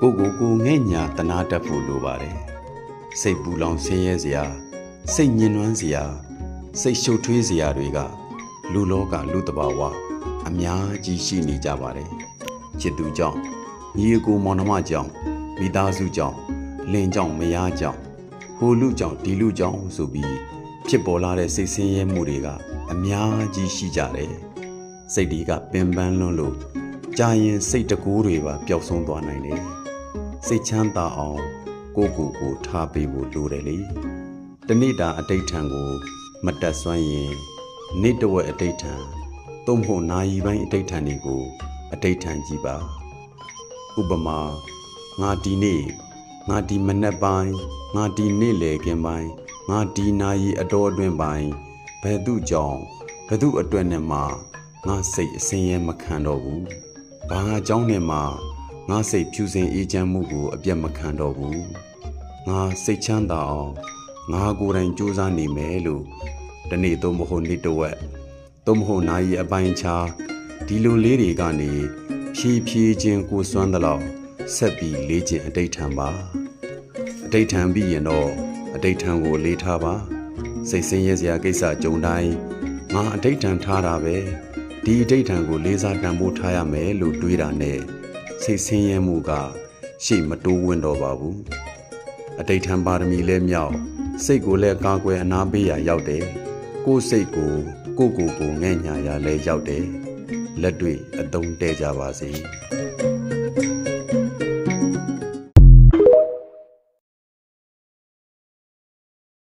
ကိုကိုကိုငဲ့ညာတနာတတ်ဖို့လိုပါတယ်စိတ်ပူလောင်ဆင်းရဲစရာစိတ်ညှဉ်းနှွမ်းစရာစိတ်ရှုပ်ထွေးစရာတွေကလူလောကလူတဘာဝအများကြီးရှိနေကြပါတယ်ချစ်သူကြောင့်ညီအကိုမောင်နှမကြောင့်မိသားစုကြောင့်လင်ကြောင့်မယားကြောင့်ဟိုလူကြောင့်ဒီလူကြောင့်ဆိုပြီးဖြစ်ပေါ်လာတဲ့စိတ်ဆင်းရဲမှုတွေကအများကြီးရှိကြတယ်စိတ်တွေကပင်ပန်းလွန်းလို့ကြာရင်စိတ်တကူးတွေပါပျောက်ဆုံးသွားနိုင်တယ် စိတ်ချမ်းသာအောင်ကိုယ့်ကိုယ်ကိုထားပေးဖို့လိုတယ်လေတနေ့တာအတိတ်ထံကို မတက်ဆွမ်းရင်နေ့တစ်ဝက်အတိတ်ထံသို့မဟုတ်နာယီပိုင်းအတိတ်ထံတွေကို အတိတ်ထံကြည့်ပါဥပမာငါဒီနေ့ငါဒီမနက်ပိုင်းငါဒီနေ့လေကင်းပိုင်းငါဒီနာရီအတော်အတွင်းပိုင်းဘယ်သူကြောင့်ဘယ်သူအတွက်နဲ့မှငါစိတ်အစင်းရဲမခံတော့ဘူးဘာအကြောင်းနဲ့မှ ငါစိတ်ဖြူစင်အေးချမ်းမှုကိုအပြတ်မခံတော့ဘူးငါစိတ်ချမ်းသာအောင်ငါကိုယ်တိုင်စူးစမ်းနေမယ်လို့ဒီနေ့တော့မဟုတ်နေ့တစ်ဝက်တော့မဟုတ်နာရီအပိုင်းခြားဒီလိုလေးတွေကနေဖြည်းဖြည်းချင်းကိုစွမ်းသလောက်ဆက်ပြီးလေးခြင်းအတိတ်ထံပါအတိတ်ထံပြီးရင်တော့အတိတ်ထံကိုလေးထားပါစိတ်ဆင်းရဲစရာကိစ္စကြုံတိုင်းငါအတိတ်ထံထားတာပဲဒီအတိတ်ထံကိုလေးစားတန်ဖိုးထားရမယ်လို့တွေးတာနဲ့ စိတ်ဆင်းရဲမှုက ရှေ့မတိုးဝင်တော့ပါဘူးအတိတ်ထံပါရမီလဲမြောက်စိတ်ကိုလည်းကာကွယ်အနာပေးရာရောက်တယ်ကိုယ်စိတ်ကိုကိုယ့်ကိုယ်ကိုငဲ့ညာရာလဲရောက်တယ်လက်တွေ့အသုံးတဲ့ကြပါစေ